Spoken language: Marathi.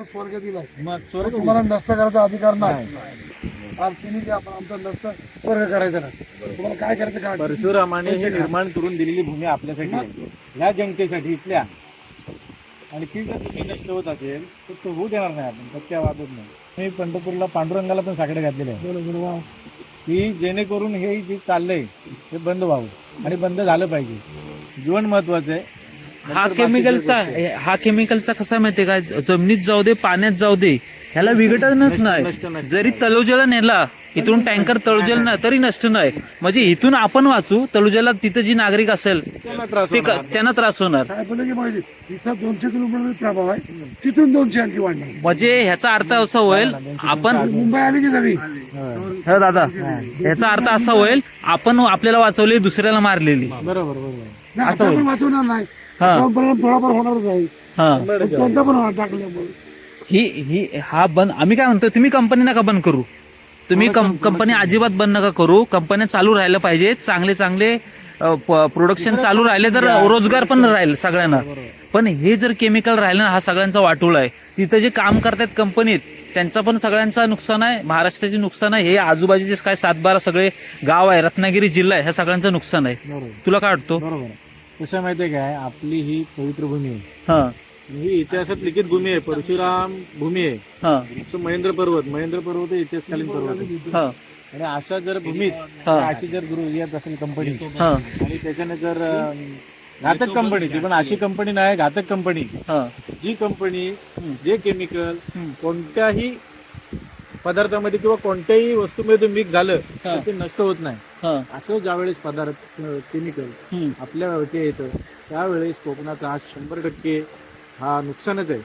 स्वर्ग दिलाय. मग तो स्वर्ग तुम्हाला नष्ट करायचा अधिकार नाही. आपण आमचा नष्ट स्वर्ग करायचा नाही. तुम्हाला काय करायचं काय परशुरामाने हे. निर्माण करून दिलेली भूमी आपल्यासाठी आहे. ह्या जनतेसाठी इथल्या. आणि ती जर तुम्ही नष्ट होत असेल तर तो होऊ देणार नाही आपण. सत्या वादत नाही. मी पंढरपूरला पांडुरंगाला पण साकडे घातलेले आहे. बरोबर वा. की जेणेकरून हे जे चाललंय हे बंद व्हावं. आणि बंद झालं पाहिजे. जीवन महत्वाचं आहे. हा केमिकलचा. हा केमिकलचा कसा माहितीये का? जमिनीत जाऊ दे पाण्यात जाऊ दे ह्याला विघटनच नष्ट- नाही. जरी तळोजाला नेला इथून टँकर तळोजाला ना तरी नष्ट नाही. म्हणजे इथून आपण वाचू तळोजाला तिथं जी नागरिक असेल त्यांना त्रास ते. त्यांना त्रास होणार. दोनशे किलोमीटर प्रभाव आहे तिथून दोनशे आणखी वाढणार. म्हणजे ह्याचा अर्थ असा होईल आपण मुंबई आली की. हो दादा ह्याचा अर्थ असा होईल आपण आपल्याला वाचवले दुसऱ्याला मारलेली. बरोबर असं. वाचवणार नाही. हा. थोडाफार होणारच आहे. हा. पण त्यांचा पण टाकल्यामुळे. ही ही हा बंद आम्ही काय म्हणतो तुम्ही कंपनी नका बंद करू. तुम्ही कंपनी अजिबात बंद नका करू. कंपन्या चालू राहायला पाहिजे. चांगले चांगले प्रोडक्शन चालू राहिले तर रोजगार पण राहील सगळ्यांना. पण हे जर केमिकल राहिलं ना हा सगळ्यांचा वाटोळ आहे. तिथं जे काम करतायत कंपनीत त्यांचा पण सगळ्यांचा नुकसान आहे. महाराष्ट्राचे नुकसान आहे. हे आजूबाजूचे काय सातबारा सगळे गाव आहे. रत्नागिरी जिल्हा आहे. ह्या सगळ्यांचं नुकसान आहे. बरोबर. तुला काय वाटतो? बरोबर. आहे. कसं माहितीये काय? आपली ही पवित्र भूमी आहे. हा. ही इतिहासात लिखित भूमी आहे. परशुराम भूमी आहे. हा. महेंद्र पर्वत महेंद्र पर्वत हे इतिहासकालीन पर्वत आहे. हा. आणि अशा जर भूमीत हा. अशी जर गुरु येत असेल कंपनी हा. आणि त्याच्याने जर अं, घातक कंपनी ती पण अशी कंपनी नाही घातक कंपनी हा. जी कंपनी जे केमिकल हम्म. कोणत्याही पदार्थामध्ये किंवा कोणत्याही वस्तूमध्ये मिक्स झालं तर हा. ते नष्ट होत नाही. हा. असं ज्यावेळेस पदार्थ केमिकल हम्म. आपल्या येतं. त्यावेळेस कोकणाचा हा शंभर टक्के हा नुकसानच आहे.